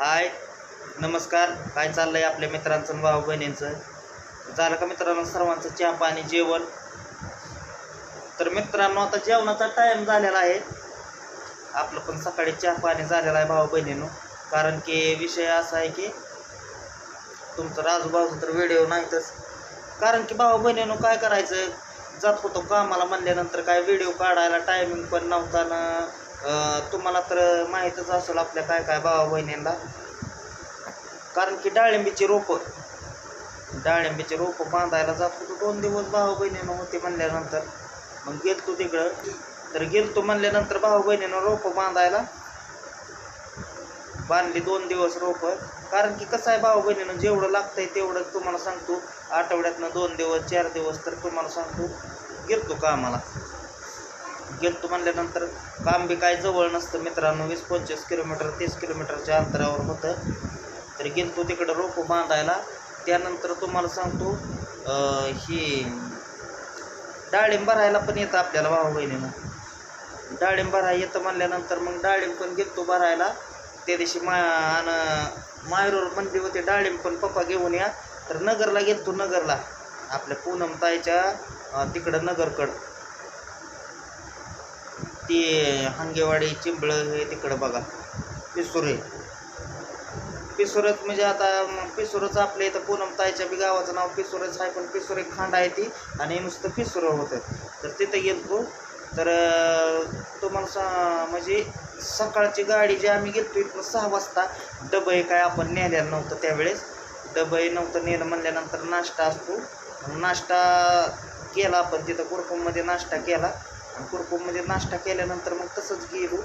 हाय नमस्कार. काय चाललंय आपल्या मित्रांचं आणि भाऊ बहिणींचं? झालं का मित्रांनो सर्वांचं चहा पाणी जेवण? तर मित्रांनो आता जेवणाचा टाईम झालेला आहे. आपलं पण सकाळी चहा पाणी झालेलं आहे भाऊ बहिणीनं. कारण की विषय असा आहे की तुमचं राजूभाऊचं तर व्हिडिओ नाहीतच. कारण की भाऊ बहिणीनं काय करायचं? जात होतो कामाला म्हणल्यानंतर काय व्हिडिओ काढायला टायमिंग पण नव्हता ना. तुम्हाला तर माहीतच असेल आपल्या काय काय भावा बहिणींना. कारण की डाळिंबीची रोपं डाळिंबीची रोपं बांधायला जात होतो दोन दिवस भाऊ बहिणीनं होते म्हणल्यानंतर. मग गेलतो तिकडं तर गेलतो म्हणल्यानंतर भाऊ बहिणीनं रोपं बांधायला. बांधली दोन दिवस रोपं. कारण की कसं आहे भाऊ बहिणीनं जेवढं लागतंय तेवढं तुम्हाला सांगतो. आठवड्यातनं दोन दिवस चार दिवस तर तुम्हाला सांगतो. गेलतो कामाला. गेलतो म्हणल्यानंतर काम बी काय जवळ नसतं. मित्रांनो वीस पंचवीस किलोमीटर तीस किलोमीटरच्या अंतरावर होतं. तर गेलतो तिकडं रोपं बांधायला. त्यानंतर तुम्हाला सांगतो ही डाळिंब भरायला पण येतं आपल्याला भाऊ बहिणीनं. डाळिंब भराय येतं म्हणल्यानंतर मग डाळिंब पण गेलतो भरायला. त्या दिवशी मा आणि मायरोर म्हणली होते डाळिंब पण पप्पा घेऊन या. तर नगरला गेलतो नगरला. आपल्या पूनमताईच्या तिकडं नगरकडं. ती हंगेवाडी चिंबळं हे तिकडं बघा. पिसुरे. पिसुरच म्हणजे आता पिसुरच आपल्या इथं पूनम ताईच्या बी गावाचं नाव पिसुरच आहे पण पिसुर एक खांड आहे ती आणि नुसतं पिसुरं होतं. तर तिथं गेलतो तर तुम्हाला सा म्हणजे सकाळची गाडी जी आम्ही गेलतो इथनं सहा वाजता डबं काय आपण नेलेलं नव्हतं त्यावेळेस. डबं नव्हतं नेलं म्हणल्यानंतर नाश्ता असतो. नाश्ता केला आपण तिथं कुरकुममध्ये नाश्ता केला. कुरकुम कुरकुममध्ये म्हणजे नाश्ता केल्यानंतर मग तसंच गेलो.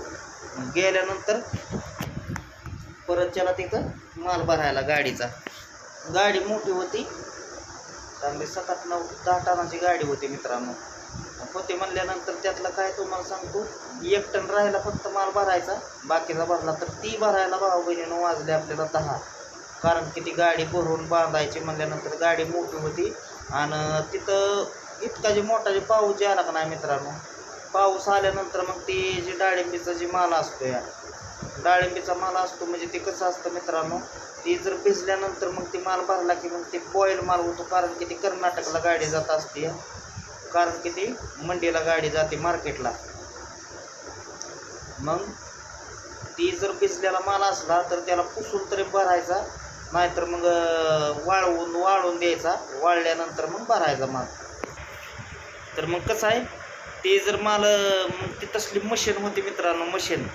गेल्यानंतर परत त्याला तिथं माल भरायला गाडीचा. गाडी मोठी होती. चांगली सात आठ नऊ दहा टनाची गाडी होती मित्रांनो. होते म्हणल्यानंतर त्यातलं काय तुम्हाला सांगतो एक टन राहिला फक्त माल भरायचा. बाकीचा भरला तर ती भरायला भाऊ बहिणीनं वाजले आपल्याला दहा. कारण की ती गाडी भरून बांधायची म्हणल्यानंतर गाडी मोठी होती. आणि तिथं इतका जे मोठा जे पाऊस जे आला का नाही मित्रांनो. पाऊस आल्यानंतर मग ती जी डाळिंबीचा जी माल असतो या डाळिंबीचा माल असतो म्हणजे ते कसं असतं मित्रांनो? ती जर भिजल्यानंतर मग ती माल भरला की मग ते बॉईल माल होतो कारण की ती कर्नाटकला गाडी जात असते. कारण की ती मंडीला गाडी जाते मार्केटला. मग ती जर भिजलेला माल असला तर त्याला पुसून तरी भरायचा नाहीतर मग वाळवून वाळून द्यायचा वाळल्यानंतर मग भरायचा माल. तर मग कसं आहे? ते जर माल मग ती तसली मशीन होती मित्रांनो मशीन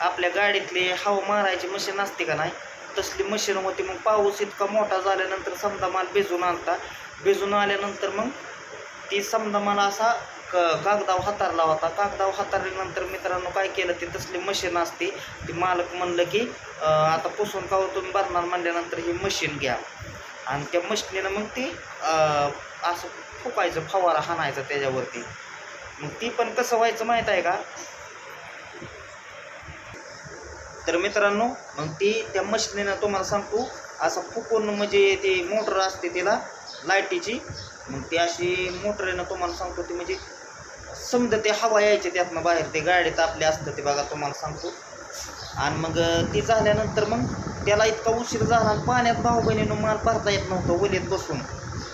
आपल्या गाडीतली हवा मारायची मशीन असते का नाही तसली मशीन होती. मग पाऊस इतका मोठा झाल्यानंतर समजा माल भिजून आणता. भिजून आल्यानंतर मग ती समजा मला असा क कागदाव हातारला होता. कागदाव हातारल्यानंतर मित्रांनो काय केलं ते तसली मशीन असते. ती मालक म्हणलं की आता पुसून का तुम्ही भरणार म्हणल्यानंतर ही मशीन घ्या. आणि त्या मशीनीनं मग ती असं फुकायचं फवारा हाणायचा त्याच्यावरती. मग ती पण कसं व्हायचं माहीत आहे का? तर मित्रांनो मग ती त्या मशीनीनं तुम्हाला सांगतो असं फुकून म्हणजे ती मोटर असते त्याला लाईटीची. मग ती अशी मोटरीनं तुम्हाला सांगतो ती म्हणजे समजा ते हवा यायचे त्यातनं बाहेर ते गाडीत आपले असतं ते बघा तुम्हाला सांगतो. आणि मग ती झाल्यानंतर मग त्याला इतका उशीर झाला आणि पाण्यात भाऊ बहिणीनं माल भरता येत नव्हतं वलीत बसून.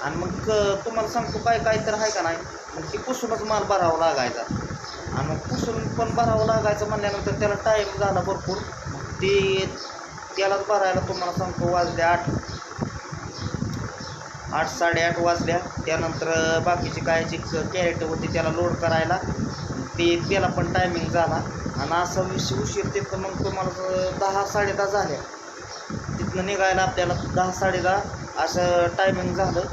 आणि मग तुम्हाला सांगतो काय काय तर आहे का नाही मग ती पुसूनच माल भरावा लागायचा. आणि मग पुसून पण भरावं लागायचं म्हणल्यानंतर त्याला टाईम झाला भरपूर. ते त्यालाच भरायला तुम्हाला सांगतो वाजले आठ. आठ साडेआठ वाजल्या. त्यानंतर बाकीची काय जी कॅरेट होती त्याला लोड करायला ते त्याला पण टायमिंग झाला. आणि असं विषय उशीर तिथं मग तुम्हाला दहा साडेदहा झाल्या. तिथनं निघायला आपल्याला दहा साडेदहा असं टायमिंग झालं.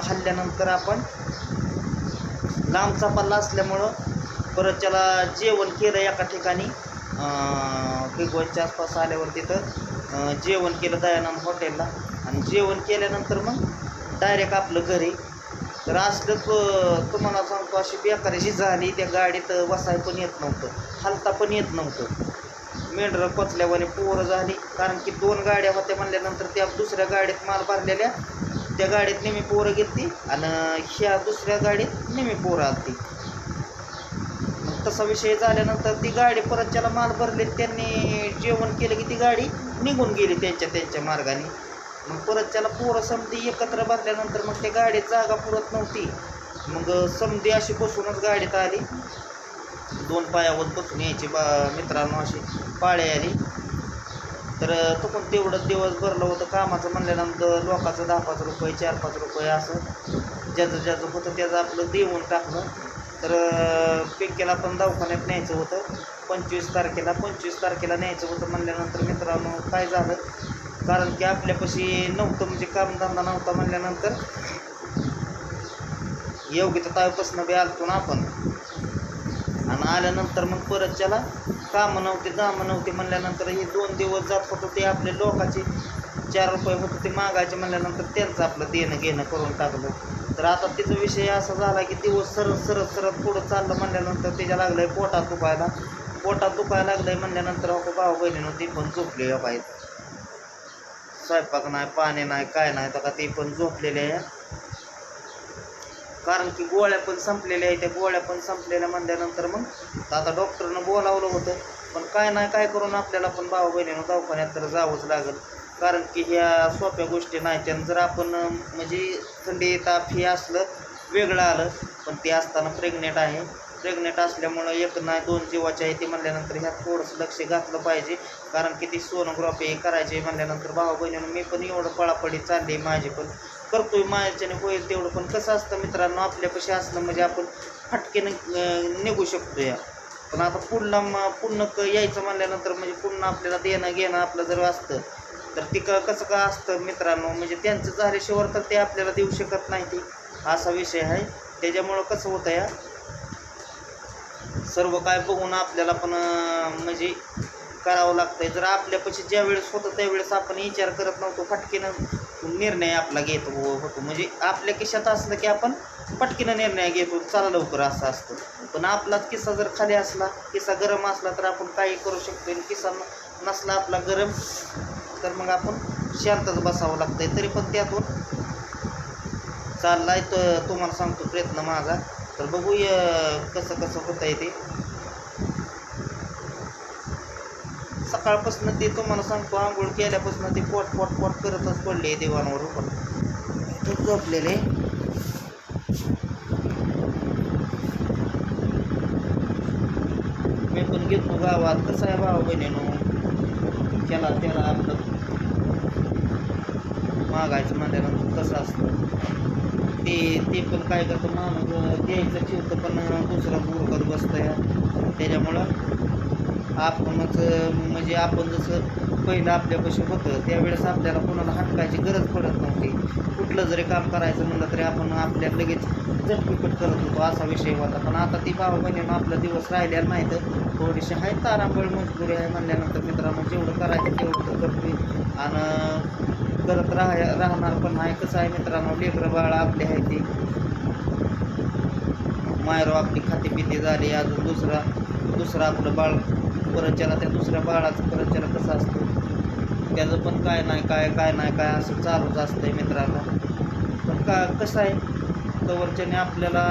त्यांना हल्ल्यानंतर आपण लांबचा पल्ला असल्यामुळं परत त्याला जेवण केलं एका ठिकाणी. बिगवनच्या आसपास आल्यावर तिथं जेवण केलं दयानंद हॉटेलला. आणि जेवण केल्यानंतर मग डायरेक्ट आपलं घरी. तर असलं तुम्हाला सांगतो अशी बेकारीची झाली. त्या गाडीत वसाय पण येत नव्हतं. हलता पण येत नव्हतं. मेंढरं पचल्यावाने पोरं झाली. कारण की दोन गाड्या होत्या म्हणल्यानंतर त्या दुसऱ्या गाडीत माल भरलेल्या त्या गाडीत नेहमी पोरं घेतली आणि ह्या दुसऱ्या गाडीत नेहमी पोरं आली मग तसा विषय झाल्यानंतर ती गाडी परत ज्याला माल भरले त्यांनी जेवण केलं की ती गाडी निघून गेली त्यांच्या त्यांच्या मार्गाने. मग परत त्याला पोरं समधी एकत्र भरल्यानंतर मग त्या गाडीत जागा पुरत नव्हती. मग समधी अशी बसूनच गाडीत आली. दोन पायावर बसून यायची बा मित्रांनो अशी पाळी आली. तर तो पण तेवढं दिवस भरलं होतं कामाचं म्हणल्यानंतर लोकांचं दहा पाच रुपये चार पाच रुपये असं ज्याचं ज्याचं होतं त्याचं आपलं देऊन टाकलं. तर पिक्केला पण दवाखान्यात न्यायचं होतं. पंचवीस तारखेला पंचवीस तारखेला न्यायचं होतं म्हणल्यानंतर मित्रांनो काय झालं? कारण की आपल्यापाशी नव्हतं म्हणजे कामधंदा नव्हता म्हणल्यानंतर योग्य तर ताईपासून बी आलतो ना आपण. आणि आल्यानंतर मग परत त्याला कामं नव्हते दामं नव्हते म्हणल्यानंतर हे दोन दिवस जात होतं ते आपले लोकाचे. चार रुपये होतं ते मागायचे म्हणल्यानंतर त्यांचं आपलं देणं घेणं करून टाकलं. तर आता तिचा विषय असा झाला की दिवस सरत सरत सरत पुढं चाललं म्हणल्यानंतर त्याच्या लागलं आहे पोटात दुखायला. पोटात दुखायला लागलं आहे म्हणल्यानंतर अहो भाऊ बहिणीनं ती पण झोपली पाहिजे स्वयंपाक नाही पाणी नाही काय नाही तर का ते पण झोपलेली आहे. कारण की गोळ्या पण संपलेल्या आहेत त्या गोळ्या पण संपलेल्या म्हणल्यानंतर मग आता डॉक्टरनं बोलावलं होतं. पण काय नाही काय करून आपल्याला पण भाऊ बहिणीनं दवाखान्यात तर जावंच लागेल. कारण की ह्या सोप्या गोष्टी नाहीत. आणि जर आपण म्हणजे थंडी ताप हे असलं वेगळं आलं पण ते असताना प्रेग्नेंट आहे. प्रेग्नेंट असल्यामुळं एक नाही दोन जीवाचे आहे ते म्हणल्यानंतर ह्यात थोडंसं लक्ष घातलं पाहिजे. कारण की ती सोनोग्राफी करायची म्हणल्यानंतर भाऊ बहिणीनं मी पण एवढं पळापडी चालली माझी पण. करतोय माझ्याने होईल तेवढं. पण कसं असतं मित्रांनो आपल्यापाशी असलं म्हणजे आपण फटकेनं निघू शकतो या. पण आता पुन्हा म- पुन्हा क- यायचं म्हणल्यानंतर म्हणजे पुन्हा आपल्याला देणं घेणं आपलं जर असतं तर ती क कसं का असतं मित्रांनो म्हणजे त्यांचं झाल्याशिवाय तर ते आपल्याला देऊ शकत नाही ते. असा विषय आहे. त्याच्यामुळं कसं होतं या सर्व काय बघून आपल्याला पण म्हणजे करावं लागतंय. जर आपल्यापाशी ज्या वेळेस होतं त्यावेळेस आपण विचार करत नव्हतो फटकीनं निर्णय आपला घेतो होतो. म्हणजे आपल्या किशात असलं की आपण पटकीनं निर्णय घेतो चला लवकर असं असतं. पण आपलाच किस्सा जर खाली असला किस्सा गरम असला तर आपण काही करू शकतो आणि किस्सा नसला आपला गरम तर मग आपण शांतच बसावं लागतंय. तरी पण त्यातून चाललाय तर तुम्हाला सांगतो प्रयत्न माझा. तर बघूया कसं कसं होतं आहे ते. सकाळपासून ते तुम्हाला सांगतो आंघोळ केल्यापासून ते पोट पोट पोट करतच पडले देवांवर पण झोपलेले? मी पण घेतो गावात कसं आहे भाऊ बहिणीनो त्याला त्याला आपलं मागायचं म्हणल्यानंतर कसं असतं. ते ते पण काय करतं माणूस द्यायचं ठेवतं पण दुसरा बुरकत बसतं या त्याच्यामुळं आपणच म्हणजे आपण जसं पहिलं आपल्यापाशी होतं त्यावेळेस आपल्याला कोणाला हटकायची गरज पडत नव्हती. कुठलं जरी काम करायचं म्हणलं तरी आपण आपल्या लगेच झटपट करत होतो असा विषय होता. पण आता ती बाबा बहिणीनं आपला दिवस राहिलेला नाही तर थोडीशी आहे तारांबळ मजबुरी आहे म्हणल्यानंतर मित्रांनो जेवढं करायचं तेवढं तर आणि करत राह राहणार पण आहे. कसं आहे मित्रांनो लेकरं बाळ आपले आहे ते. मायरो आपली खाती पिती झाली. अजून दुसरा दुसरा आपलं बाळ परंच्याला त्या दुसऱ्या बाळाचं परंच्याला कसं असतो. त्याचं पण काय नाही काय काय नाही काय असं चालूच असतंय मित्राला पण का कसं आहे? तवरच्याने आपल्याला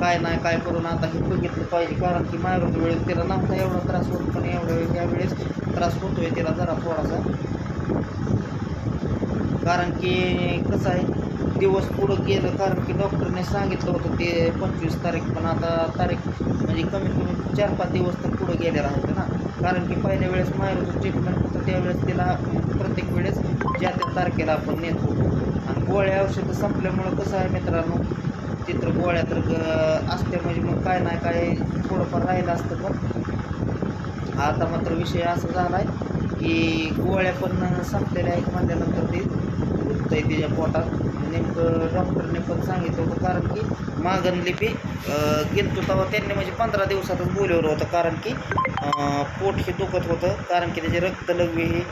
काय नाही काय करून आता हे बघितलं पाहिजे. कारण की मायरोच्या वेळेस तिला नव्हता एवढा त्रास होत पण एवढ्या वेळेस यावेळेस त्रास होतोय तिला जरा थोडासा. कारण की कसं आहे? दिवस पुढं गेलं कारण की डॉक्टरने सांगितलं होतं ते पंचवीस तारीख पण आता तारीख म्हणजे कमीत कमी चार पाच दिवस तर पुढं गेलेला होतं ना. कारण की पहिल्या वेळेस मायरोचं ट्रीटमेंट होतं त्यावेळेस तिला प्रत्येक वेळेस ज्या त्या तारखेला आपण नेत. होतो आणि गोळ्या औषधं संपल्यामुळं कसं आहे मित्रांनो चित्र गोळ्या तर असते म्हणजे मग काय नाही काय थोडंफार राहिलं असतं पण. आता मात्र विषय असा झाला आहे की गोळ्या पण संपलेल्या आहेत म्हणल्यानंतर ते दुखतंय तिच्या पोटात. नेमकं डॉक्टरने पण सांगितलं होतं कारण की मागणलिपी गेलतो तेव्हा त्यांनी म्हणजे पंधरा दिवसातच बोलवलं होतं कारण की पोट हे दुखत होतं कारण की त्याचे रक्तलघवी हे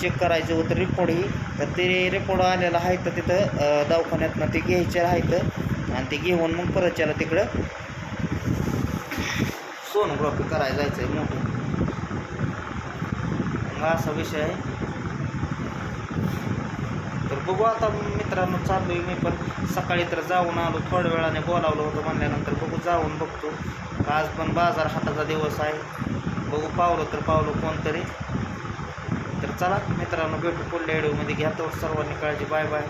चेक करायचं होतं रिपोर्ट ही. तर ते रिपोर्ट आलेला आहे तर तिथं दवाखान्यातनं ते घ्यायचे आहेत आणि ते घेऊन मग परत त्याला तिकडं सोनोग्राफी करायला जायचं आहे मोठं. मग असा विषय आहे. बघू आता मित्रांनो चाललोय मी पण. सकाळी तर जाऊन आलो थोड्या वेळाने बोलावलं होतं म्हणल्यानंतर बघू जाऊन बघतो. आज पण बाजार हाताचा दिवस आहे. बघू पावलं तर पावलं कोणतरी. तर चला मित्रांनो भेटू पुढल्या व्हिडिओमध्ये घ्या तर सर्वांनी काळजी. Bye bye.